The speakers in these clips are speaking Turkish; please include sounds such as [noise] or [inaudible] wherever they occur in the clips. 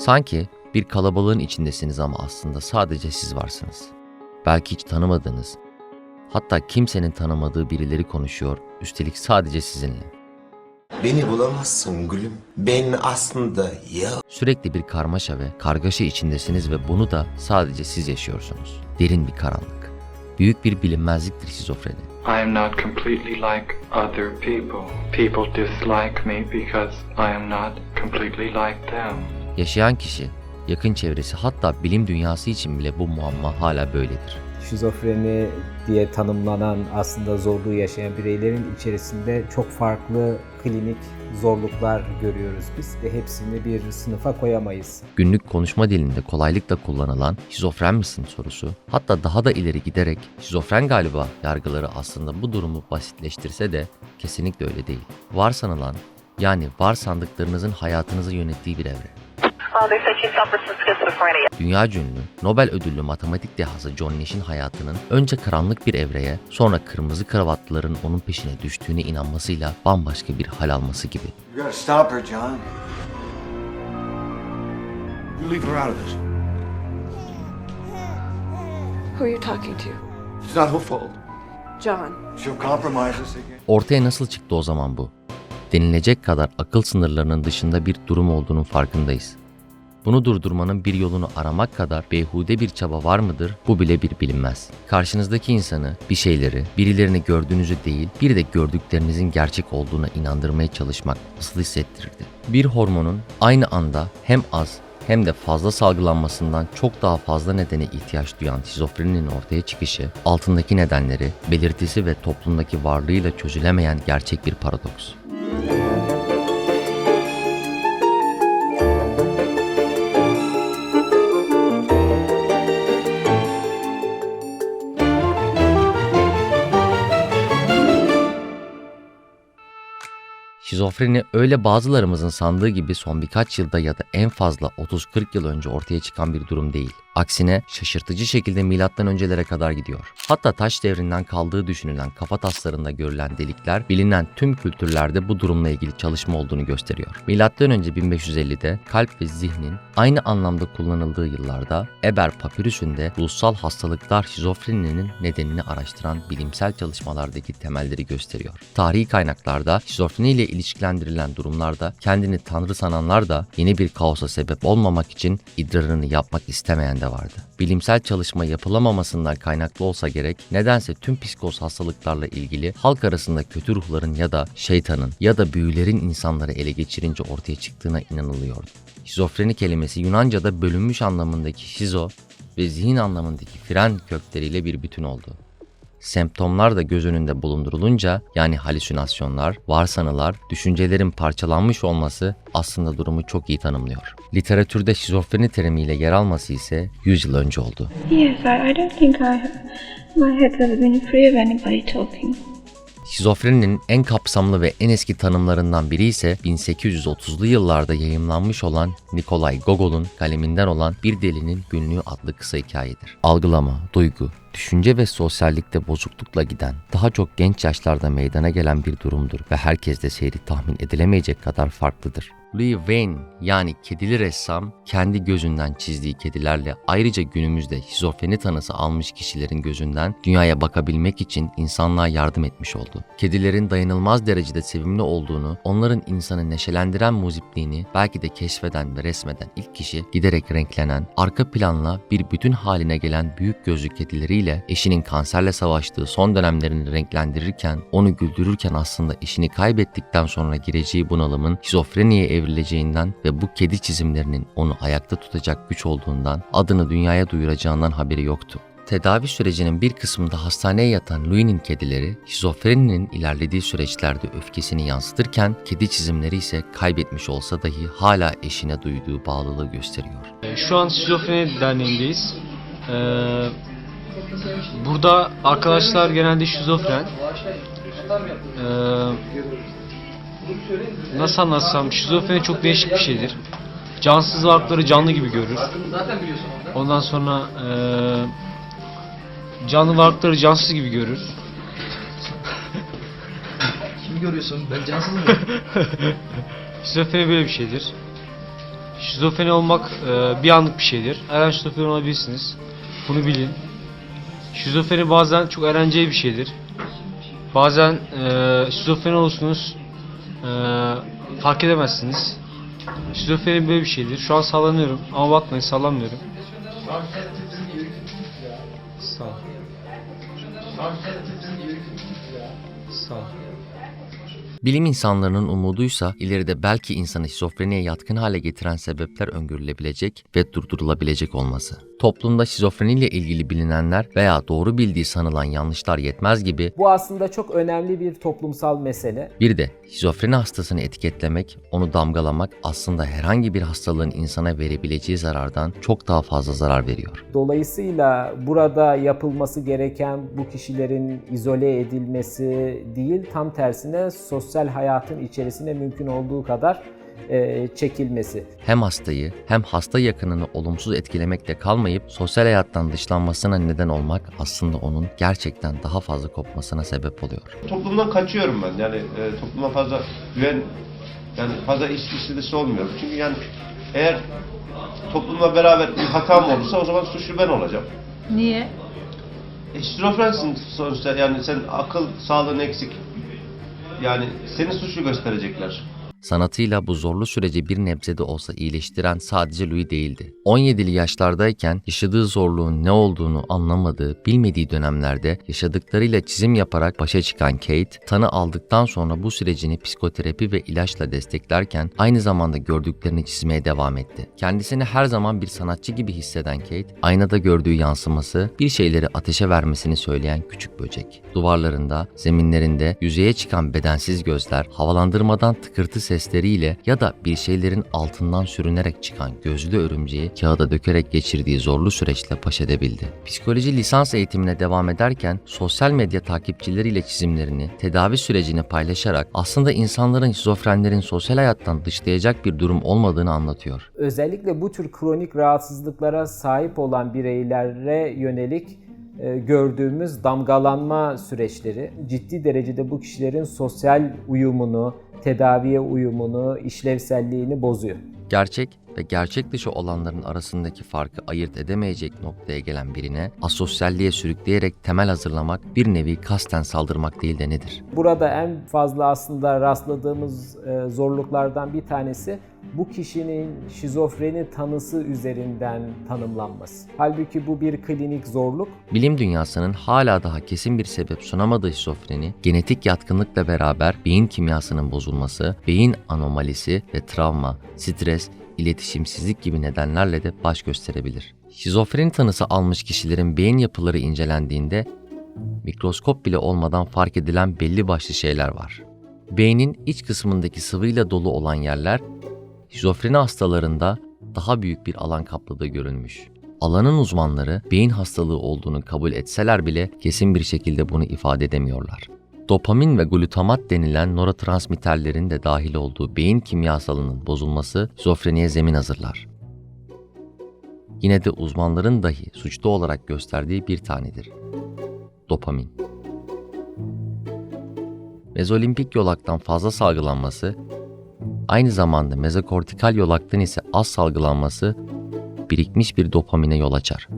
Sanki bir kalabalığın içindesiniz ama aslında sadece siz varsınız. Belki hiç tanımadığınız, hatta kimsenin tanımadığı birileri konuşuyor, üstelik sadece sizinle. Beni bulamazsın gülüm. Ben aslında ya Sürekli bir karmaşa ve kargaşa içindesiniz ve bunu da sadece siz yaşıyorsunuz. Derin bir karanlık. Büyük bir bilinmezliktir şizofreni. I am not completely like other people. People dislike me because I am not completely like them. Yaşayan kişi, yakın çevresi hatta bilim dünyası için bile bu muamma hala böyledir. şizofreni diye tanımlanan aslında zorluğu yaşayan bireylerin içerisinde çok farklı klinik zorluklar görüyoruz biz ve hepsini bir sınıfa koyamayız. Günlük konuşma dilinde kolaylıkla kullanılan şizofren misin sorusu, hatta daha da ileri giderek şizofren galiba yargıları aslında bu durumu basitleştirse de kesinlikle öyle değil. Var sanılan, yani var sandıklarınızın hayatınızı yönettiği bir evre. Dünya ünlü Nobel ödüllü matematik dehası John Nash'in hayatının önce karanlık bir evreye, sonra kırmızı kravatlıların onun peşine düştüğüne inanmasıyla bambaşka bir hal alması gibi. You gotta stop her, John. You leave her out of this. Who are you talking to? It's not her fault. John. She'll compromise us again. Ortaya nasıl çıktı o zaman bu? Denilecek kadar akıl sınırlarının dışında bir durum olduğunun farkındayız. Bunu durdurmanın bir yolunu aramak kadar beyhude bir çaba var mıdır? Bu bile bir bilinmez. Karşınızdaki insanı, bir şeyleri, birilerini gördüğünüzü değil, bir de gördüklerinizin gerçek olduğuna inandırmaya çalışmak nasıl hissettirirdi? Bir hormonun aynı anda hem az hem de fazla salgılanmasından çok daha fazla nedene ihtiyaç duyan şizofreninin ortaya çıkışı, altındaki nedenleri, belirtisi ve toplumdaki varlığıyla çözülemeyen gerçek bir paradoks. Şizofreni öyle bazılarımızın sandığı gibi son birkaç yılda ya da en fazla 30-40 yıl önce ortaya çıkan bir durum değil. Aksine şaşırtıcı şekilde milattan öncelere kadar gidiyor. Hatta taş devrinden kaldığı düşünülen kafa taslarında görülen delikler bilinen tüm kültürlerde bu durumla ilgili çalışma olduğunu gösteriyor. Milattan önce 1550'de kalp ve zihnin aynı anlamda kullanıldığı yıllarda Eber Papyrus'ünde ruhsal hastalıklar şizofreninin nedenini araştıran bilimsel çalışmalardaki temelleri gösteriyor. Tarihi kaynaklarda şizofreni ile ilişkilendirilen durumlarda kendini tanrı sananlar da yeni bir kaosa sebep olmamak için idrarını yapmak istemeyen de vardı. Bilimsel çalışma yapılamamasından kaynaklı olsa gerek nedense tüm psikoz hastalıklarla ilgili halk arasında kötü ruhların ya da şeytanın ya da büyülerin insanları ele geçirince ortaya çıktığına inanılıyordu. Şizofreni kelimesi Yunanca'da bölünmüş anlamındaki şizo ve zihin anlamındaki fren kökleriyle bir bütün oldu. Semptomlar da göz önünde bulundurulunca yani halüsinasyonlar, varsanılar, düşüncelerin parçalanmış olması aslında durumu çok iyi tanımlıyor. Literatürde şizofreni terimiyle yer alması ise 100 yıl önce oldu. Yes, I, I don't think I, my head has been free of anybody talking. Şizofreninin en kapsamlı ve en eski tanımlarından biri ise 1830'lu yıllarda yayımlanmış olan Nikolay Gogol'un kaleminden olan Bir Delinin Günlüğü adlı kısa hikayedir. Algılama, duygu, düşünce ve sosyallikte bozuklukla giden, daha çok genç yaşlarda meydana gelen bir durumdur ve herkeste seyri tahmin edilemeyecek kadar farklıdır. Louis Wayne yani kedili ressam kendi gözünden çizdiği kedilerle ayrıca günümüzde şizofreni tanısı almış kişilerin gözünden dünyaya bakabilmek için insanlığa yardım etmiş oldu. Kedilerin dayanılmaz derecede sevimli olduğunu, onların insanı neşelendiren muzipliğini belki de keşfeden ve resmeden ilk kişi giderek renklenen, arka planla bir bütün haline gelen büyük gözlü kedileriyle eşinin kanserle savaştığı son dönemlerini renklendirirken, onu güldürürken aslında eşini kaybettikten sonra gireceği bunalımın şizofreniye evrileceğinden ve bu kedi çizimlerinin onu ayakta tutacak güç olduğundan adını dünyaya duyuracağından haberi yoktu. Tedavi sürecinin bir kısmında hastaneye yatan Louis'nin kedileri şizofreninin ilerlediği süreçlerde öfkesini yansıtırken kedi çizimleri ise kaybetmiş olsa dahi hala eşine duyduğu bağlılığı gösteriyor. Şu an Şizofreni Derneği'ndeyiz. Ee, burada arkadaşlar genelde şizofren. Ee, nasıl anlatsam, şizofreni çok değişik bir şeydir. Cansız varlıkları canlı gibi görür. Ondan sonra ee, canlı varlıkları cansız gibi görür. [laughs] Kimi görüyorsun? Ben cansız mıyım? [laughs] Şizofreni böyle bir şeydir. Şizofreni olmak e, bir anlık bir şeydir. Her an şizofreni olabilirsiniz. Bunu bilin. Şizofreni bazen çok eğlenceli bir şeydir. Bazen e, şizofreni olursunuz e, fark edemezsiniz. Şizofreni böyle bir şeydir. Şu an sallanıyorum ama bakmayın sallanmıyorum. Sağ. Sağ. Bilim insanlarının umuduysa ileride belki insanı şizofreniye yatkın hale getiren sebepler öngörülebilecek ve durdurulabilecek olması. Toplumda şizofreniyle ilgili bilinenler veya doğru bildiği sanılan yanlışlar yetmez gibi Bu aslında çok önemli bir toplumsal mesele. bir de şizofreni hastasını etiketlemek, onu damgalamak aslında herhangi bir hastalığın insana verebileceği zarardan çok daha fazla zarar veriyor. Dolayısıyla burada yapılması gereken bu kişilerin izole edilmesi değil, tam tersine sosyal hayatın içerisine mümkün olduğu kadar e, çekilmesi. Hem hastayı hem hasta yakınını olumsuz etkilemekle kalmayıp sosyal hayattan dışlanmasına neden olmak aslında onun gerçekten daha fazla kopmasına sebep oluyor. toplumdan kaçıyorum ben. Yani e, topluma fazla güven yani fazla içli dışı olmuyorum. Çünkü yani eğer toplumla beraber bir hatam olursa o zaman suçlu ben olacağım. Niye? E, şizofrensin sonuçta yani sen akıl sağlığın eksik. Yani seni suçlu gösterecekler. Sanatıyla bu zorlu süreci bir nebze de olsa iyileştiren sadece Louis değildi. 17'li yaşlardayken yaşadığı zorluğun ne olduğunu anlamadığı, bilmediği dönemlerde yaşadıklarıyla çizim yaparak başa çıkan Kate, tanı aldıktan sonra bu sürecini psikoterapi ve ilaçla desteklerken aynı zamanda gördüklerini çizmeye devam etti. Kendisini her zaman bir sanatçı gibi hisseden Kate, aynada gördüğü yansıması bir şeyleri ateşe vermesini söyleyen küçük böcek. Duvarlarında, zeminlerinde yüzeye çıkan bedensiz gözler, havalandırmadan tıkırtı sesleriyle ya da bir şeylerin altından sürünerek çıkan gözlü örümceği kağıda dökerek geçirdiği zorlu süreçle baş edebildi. Psikoloji lisans eğitimine devam ederken sosyal medya takipçileriyle çizimlerini, tedavi sürecini paylaşarak aslında insanların şizofrenlerin sosyal hayattan dışlayacak bir durum olmadığını anlatıyor. Özellikle bu tür kronik rahatsızlıklara sahip olan bireylere yönelik e, gördüğümüz damgalanma süreçleri ciddi derecede bu kişilerin sosyal uyumunu, tedaviye uyumunu, işlevselliğini bozuyor. Gerçek ve gerçek dışı olanların arasındaki farkı ayırt edemeyecek noktaya gelen birine asosyalliğe sürükleyerek temel hazırlamak bir nevi kasten saldırmak değil de nedir? Burada en fazla aslında rastladığımız e, zorluklardan bir tanesi bu kişinin şizofreni tanısı üzerinden tanımlanması. Halbuki bu bir klinik zorluk. Bilim dünyasının hala daha kesin bir sebep sunamadığı şizofreni, genetik yatkınlıkla beraber beyin kimyasının bozulması, beyin anomalisi ve travma, stres, iletişimsizlik gibi nedenlerle de baş gösterebilir. Şizofreni tanısı almış kişilerin beyin yapıları incelendiğinde mikroskop bile olmadan fark edilen belli başlı şeyler var. Beynin iç kısmındaki sıvıyla dolu olan yerler şizofreni hastalarında daha büyük bir alan kapladığı görülmüş. Alanın uzmanları beyin hastalığı olduğunu kabul etseler bile kesin bir şekilde bunu ifade edemiyorlar. Dopamin ve glutamat denilen nörotransmitterlerin de dahil olduğu beyin kimyasalının bozulması şizofreniye zemin hazırlar. Yine de uzmanların dahi suçlu olarak gösterdiği bir tanedir. Dopamin. Mezolimpik yolaktan fazla salgılanması, aynı zamanda mezokortikal yolaktan ise az salgılanması birikmiş bir dopamine yol açar.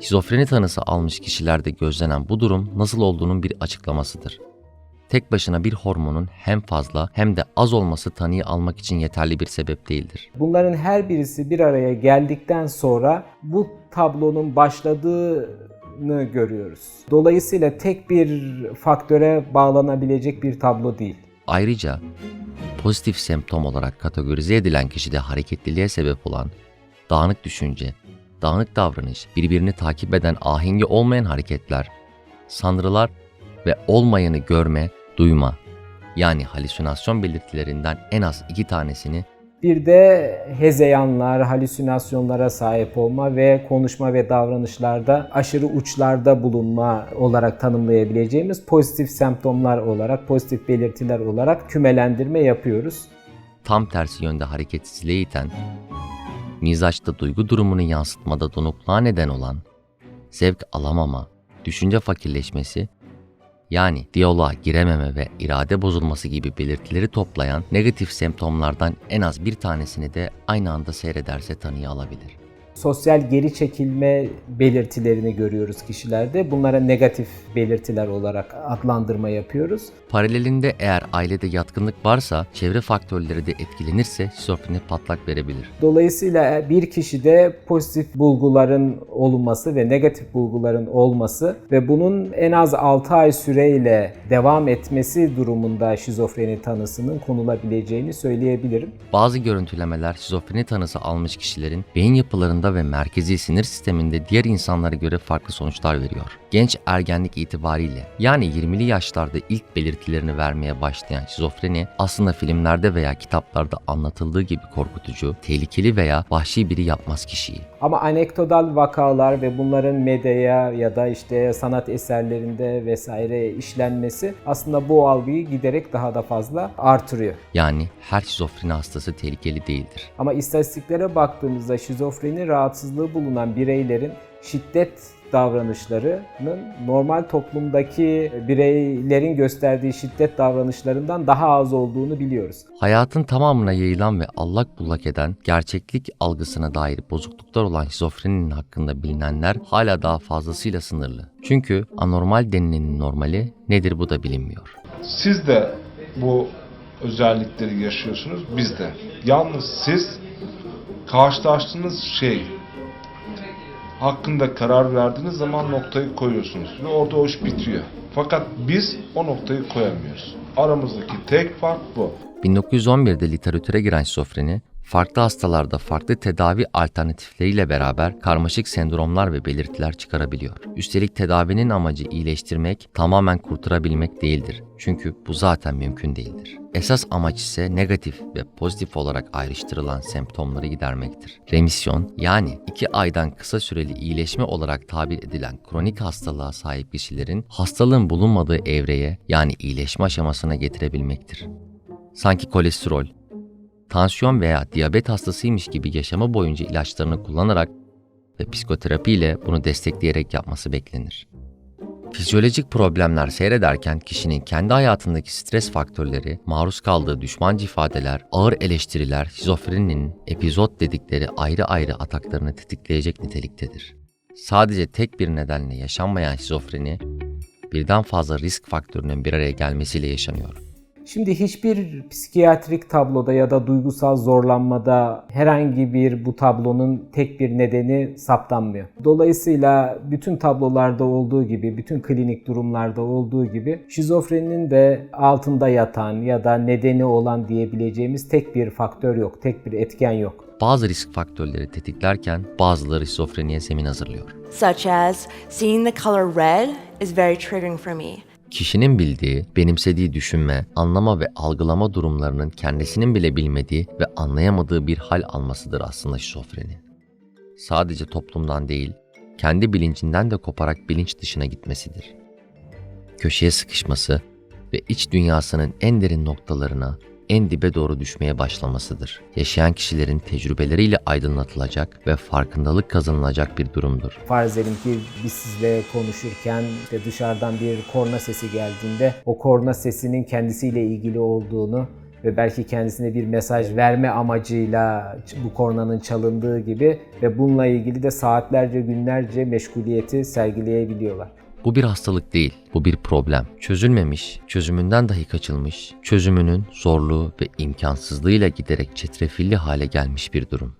Şizofreni tanısı almış kişilerde gözlenen bu durum nasıl olduğunun bir açıklamasıdır. Tek başına bir hormonun hem fazla hem de az olması tanıyı almak için yeterli bir sebep değildir. Bunların her birisi bir araya geldikten sonra bu tablonun başladığını görüyoruz. Dolayısıyla tek bir faktöre bağlanabilecek bir tablo değil. Ayrıca pozitif semptom olarak kategorize edilen kişide hareketliliğe sebep olan dağınık düşünce, dağınık davranış, birbirini takip eden ahengi olmayan hareketler, sanrılar ve olmayanı görme, duyma yani halüsinasyon belirtilerinden en az iki tanesini Bir de hezeyanlar, halüsinasyonlara sahip olma ve konuşma ve davranışlarda aşırı uçlarda bulunma olarak tanımlayabileceğimiz pozitif semptomlar olarak, pozitif belirtiler olarak kümelendirme yapıyoruz. tam tersi yönde hareketsizliğe iten, mizaçta duygu durumunu yansıtmada donukluğa neden olan, zevk alamama, düşünce fakirleşmesi yani diyaloğa girememe ve irade bozulması gibi belirtileri toplayan negatif semptomlardan en az bir tanesini de aynı anda seyrederse tanıya alabilir. Sosyal geri çekilme belirtilerini görüyoruz kişilerde. Bunlara negatif belirtiler olarak adlandırma yapıyoruz. Paralelinde eğer ailede yatkınlık varsa çevre faktörleri de etkilenirse şizofreni patlak verebilir. Dolayısıyla bir kişide pozitif bulguların olması ve negatif bulguların olması ve bunun en az 6 ay süreyle devam etmesi durumunda şizofreni tanısının konulabileceğini söyleyebilirim. Bazı görüntülemeler şizofreni tanısı almış kişilerin beyin yapılarında ve merkezi sinir sisteminde diğer insanlara göre farklı sonuçlar veriyor. Genç ergenlik itibariyle yani 20'li yaşlarda ilk belirtilerini vermeye başlayan şizofreni aslında filmlerde veya kitaplarda anlatıldığı gibi korkutucu, tehlikeli veya vahşi biri yapmaz kişiyi. Ama anekdotal vakalar ve bunların medyaya ya da işte sanat eserlerinde vesaire işlenmesi aslında bu algıyı giderek daha da fazla artırıyor. Yani her şizofreni hastası tehlikeli değildir. Ama istatistiklere baktığımızda şizofreni rahatsızlığı bulunan bireylerin şiddet davranışlarının normal toplumdaki bireylerin gösterdiği şiddet davranışlarından daha az olduğunu biliyoruz. Hayatın tamamına yayılan ve allak bullak eden gerçeklik algısına dair bozukluklar olan şizofreninin hakkında bilinenler hala daha fazlasıyla sınırlı. Çünkü anormal denilenin normali nedir bu da bilinmiyor. Siz de bu özellikleri yaşıyorsunuz, biz de. Yalnız siz karşılaştığınız şey hakkında karar verdiğiniz zaman noktayı koyuyorsunuz ve orada o iş bitiyor. Fakat biz o noktayı koyamıyoruz. Aramızdaki tek fark bu. 1911'de literatüre giren şizofreni, farklı hastalarda farklı tedavi alternatifleriyle beraber karmaşık sendromlar ve belirtiler çıkarabiliyor. Üstelik tedavinin amacı iyileştirmek, tamamen kurtarabilmek değildir. Çünkü bu zaten mümkün değildir. Esas amaç ise negatif ve pozitif olarak ayrıştırılan semptomları gidermektir. Remisyon yani 2 aydan kısa süreli iyileşme olarak tabir edilen kronik hastalığa sahip kişilerin hastalığın bulunmadığı evreye yani iyileşme aşamasına getirebilmektir. Sanki kolesterol, tansiyon veya diyabet hastasıymış gibi yaşamı boyunca ilaçlarını kullanarak ve psikoterapi ile bunu destekleyerek yapması beklenir. Fizyolojik problemler seyrederken kişinin kendi hayatındaki stres faktörleri, maruz kaldığı düşmanca ifadeler, ağır eleştiriler, şizofreninin epizod dedikleri ayrı ayrı ataklarını tetikleyecek niteliktedir. Sadece tek bir nedenle yaşanmayan şizofreni, birden fazla risk faktörünün bir araya gelmesiyle yaşanıyor. Şimdi hiçbir psikiyatrik tabloda ya da duygusal zorlanmada herhangi bir bu tablonun tek bir nedeni saptanmıyor. Dolayısıyla bütün tablolarda olduğu gibi, bütün klinik durumlarda olduğu gibi şizofreninin de altında yatan ya da nedeni olan diyebileceğimiz tek bir faktör yok, tek bir etken yok. Bazı risk faktörleri tetiklerken bazıları şizofreniye zemin hazırlıyor. such as seeing the color red is very triggering for me. Kişinin bildiği, benimsediği düşünme, anlama ve algılama durumlarının kendisinin bile bilmediği ve anlayamadığı bir hal almasıdır aslında şizofreni. Sadece toplumdan değil, kendi bilincinden de koparak bilinç dışına gitmesidir. Köşeye sıkışması ve iç dünyasının en derin noktalarına, en dibe doğru düşmeye başlamasıdır. Yaşayan kişilerin tecrübeleriyle aydınlatılacak ve farkındalık kazanılacak bir durumdur. Farz edelim ki biz sizle konuşurken işte dışarıdan bir korna sesi geldiğinde o korna sesinin kendisiyle ilgili olduğunu ve belki kendisine bir mesaj verme amacıyla bu kornanın çalındığı gibi ve bununla ilgili de saatlerce günlerce meşguliyeti sergileyebiliyorlar. Bu bir hastalık değil, bu bir problem. Çözülmemiş, çözümünden dahi kaçılmış, çözümünün zorluğu ve imkansızlığıyla giderek çetrefilli hale gelmiş bir durum.